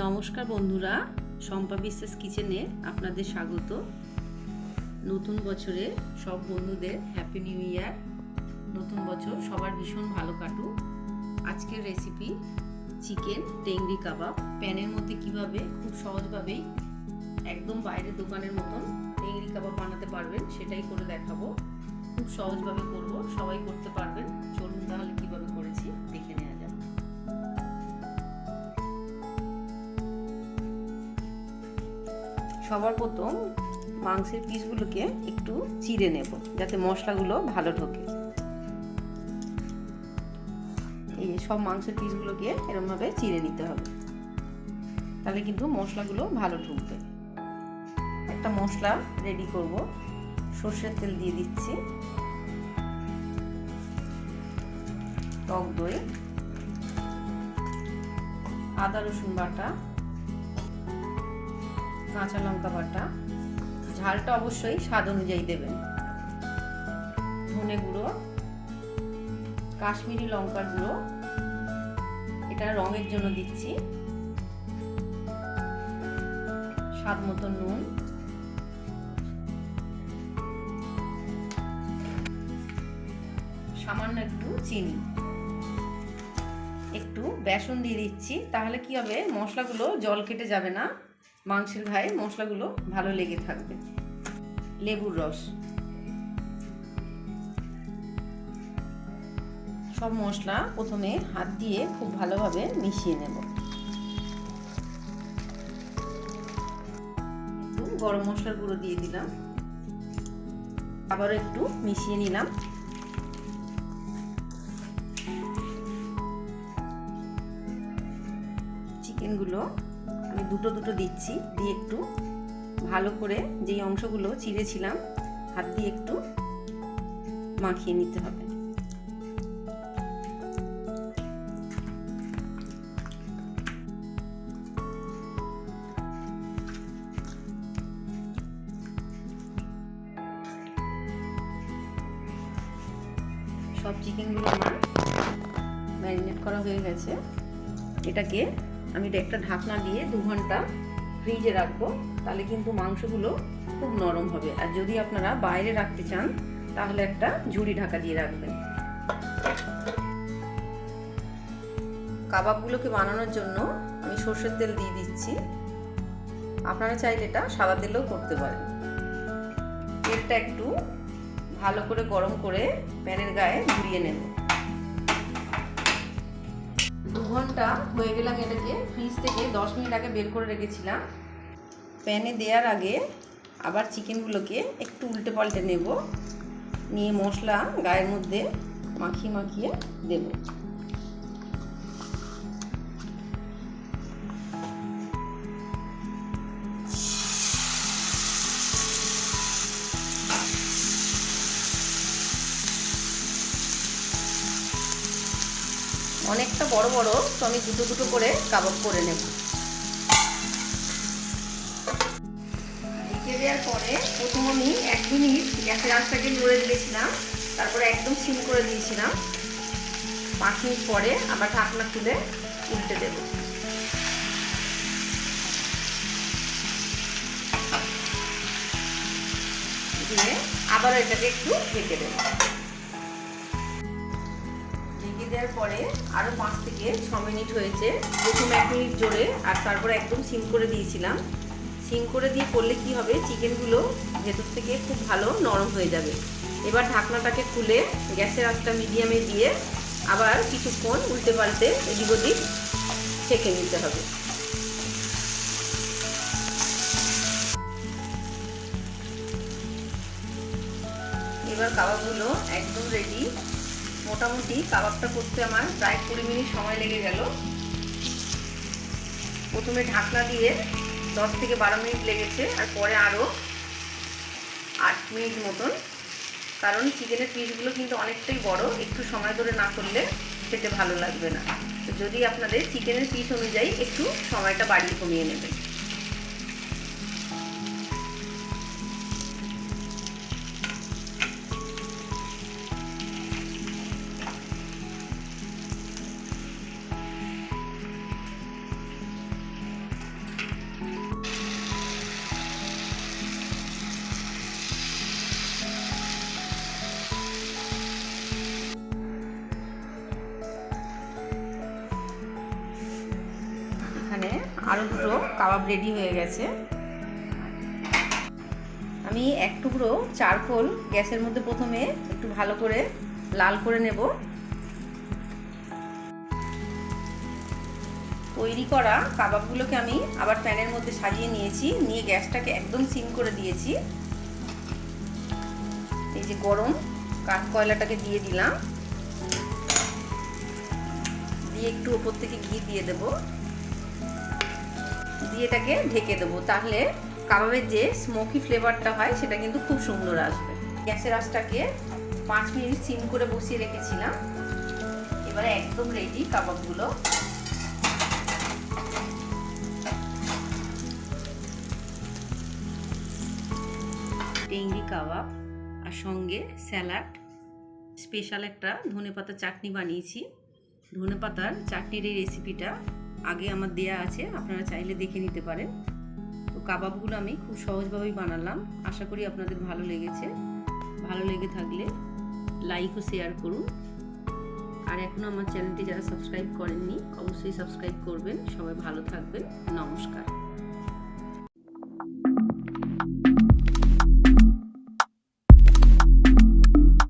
নমস্কার বন্ধুরা, শম্পা বিশ্বাস কিচেনে আপনাদের স্বাগত। নতুন বছরে সব বন্ধুদের হ্যাপি নিউ ইয়ার নতুন বছর সবার ভীষণ ভালো কাটুক। আজকের রেসিপি চিকেন টেংরি কাবাব। প্যানের মধ্যে কীভাবে, খুব সহজভাবেই একদম বাইরের দোকানের মতন টেংরি কাবাব বানাতে পারবেন, সেটাই করে দেখাবো। খুব সহজভাবে করব, সবাই করতে পারবেন সবার প্রথম মাংসের পিসগুলোকে একটু চিড়ে নেব, যাতে মশলাগুলো ভালো ঢোকে। এই সব মাংসের পিসগুলোকে এরমভাবে চিড়ে নিতে হবে। তাহলে কিন্তু মশলাগুলো ভালো ঢুকবে। একটা মশলা রেডি করব। সর্ষের তেল দিয়ে দিচ্ছি। টক দই, আদা রসুন বাটা কাঁচা লঙ্কা বাটা। ঝালটা অবশ্যই স্বাদ অনুযায়ী দেবেন। ধনে গুঁড়ো, কাশ্মীরি লঙ্কার গুঁড়ো, এটা রঙের জন্য দিচ্ছি। স্বাদ মতো নুন। সামান্য একটু চিনি। একটু বেসন দিয়ে দিচ্ছি, তাহলে কি হবে? মশলাগুলো জল কেটে যাবে না। মাংসের গায়ে মশলাগুলো ভালো লেগে থাকবে। লেবুর রস। সব মশলা প্রথমে হাত দিয়ে খুব ভালোভাবে মিশিয়ে নেব। একটু গরম মশলার গুঁড়ো দিয়ে দিলাম। আবারও একটু মিশিয়ে নিলাম। চিকেনগুলো দুটো দুটো দিচ্ছি, দিয়ে একটু ভালো করে যেই অংশগুলো চিড়েছিলাম হাত দিয়ে একটু মাখিয়ে নিতে হবে। সব চিকেনগুলো আমার ম্যারিনেট করা হয়ে গেছে। এটাকে আমি এটা একটা ঢাকনা দিয়ে দু ঘণ্টা ফ্রিজে রাখব, তাহলে কিন্তু মাংসগুলো খুব নরম হবে। আর যদি আপনারা বাইরে রাখতে চান, তাহলে একটা ঝুড়ি ঢাকা দিয়ে রাখবেন। কাবাবগুলোকে বানানোর জন্য আমি সর্ষের তেল দিয়ে দিচ্ছি। আপনারা চাইলে এটা সাদা তেলেও করতে পারেন। তেলটা একটু ভালো করে গরম করে প্যানের গায়ে ঘুরিয়ে নেব। ঘণ্টা হয়ে গেলাম এটাকে ফ্রিজ থেকে দশ মিনিট আগে বের করে রেখেছিলাম। প্যানে দেওয়ার আগে আবার চিকেনগুলোকে একটু উল্টে পাল্টে নেব। নিয়ে মশলা গায়ের মধ্যে মাখিয়ে মাখিয়ে দেব। অনেকটা বড় বড়, তো আমি দুটো দুটো করে কাবাব করে নেব। ঢেকে দেওয়ার পরে প্রথম আমি এক মিনিট গ্যাসের আঁচটাকে নড়ে দিয়েছিলাম, তারপরে একদম সিম করে দিয়েছিলাম। পাঁচ মিনিট পরে আবার ঢাকনা খুলে উল্টে দেব। দিয়ে আবার এটাকে একটু ঢেকে দেবো। দেওয়ার পরে আরও পাঁচ থেকে ছ মিনিট হয়েছে। প্রথম এক মিনিট জোরে আর তারপরে একদম সিম করে দিয়েছিলাম। সিম করে দিয়ে করলে কি হবে? চিকেনগুলো ভেতর থেকে খুব ভালো নরম হয়ে যাবে। এবার ঢাকনাটাকে খুলে গ্যাসের আঁচটা মিডিয়ামে দিয়ে আবার কিছুক্ষণ উল্টে পাল্টে এদিক ওদিক ছেঁকে নিতে হবে। এবার কাবাবগুলো একদম রেডি মোটামুটি কাবাবটা করতে আমার প্রায় কুড়ি মিনিট সময় লেগে গেল। প্রথমে ঢাকনা দিয়ে দশ থেকে বারো মিনিট লেগেছে আর পরে আরও আট মিনিট মতন। কারণ চিকেনের পিসগুলো কিন্তু অনেকটাই বড়, একটু সময় ধরে না করলে খেতে ভালো লাগবে না। তো যদি আপনাদের চিকেনের পিস অনুযায়ী একটু সময়টা বাড়িয়ে কমিয়ে নেবেন। আরও দুটো কাবাব রেডি হয়ে গেছে। আমি এক টুকরো চারকোল গ্যাসের মধ্যে প্রথমে একটু ভালো করে লাল করে নেব। তৈরি করা কাবাবগুলোকে আমি আবার প্যানের মধ্যে সাজিয়ে নিয়েছি, নিয়ে গ্যাসটাকে একদম সিম করে দিয়েছি। এই যে গরম কাঠ কয়লাটাকে দিয়ে দিলাম। দিয়ে একটু ওপর থেকে ঘি দিয়ে দেব। দিয়ে এটাকে ঢেকে দেবো। তাহলে কাবাবের যে স্মোকি ফ্লেভারটা হয়, সেটা কিন্তু খুব সুন্দর আসবে। গ্যাসের আঁচটাকে পাঁচ মিনিট সিম করে বসিয়ে রেখেছিলাম। এবারে একদম রেডি কাবাবগুলো। টেংরি কাবাব আর সঙ্গে স্যালাড। স্পেশাল একটা ধনেপাতা চাটনি বানিয়েছি। ধনেপাতার চাটনির এই রেসিপিটা আগে আমার দেয়া আছে, আপনারা চাইলে দেখে নিতে পারেন। তো কাবাবগুলো আমি খুব সহজভাবেই বানালাম। আশা করি আপনাদের ভালো লেগেছে। ভালো লেগে থাকলে লাইক ও শেয়ার করুন। আর এখনও আমার চ্যানেলটি যারা সাবস্ক্রাইব করেননি, অবশ্যই সাবস্ক্রাইব করবেন। সবাই ভালো থাকবেন। নমস্কার।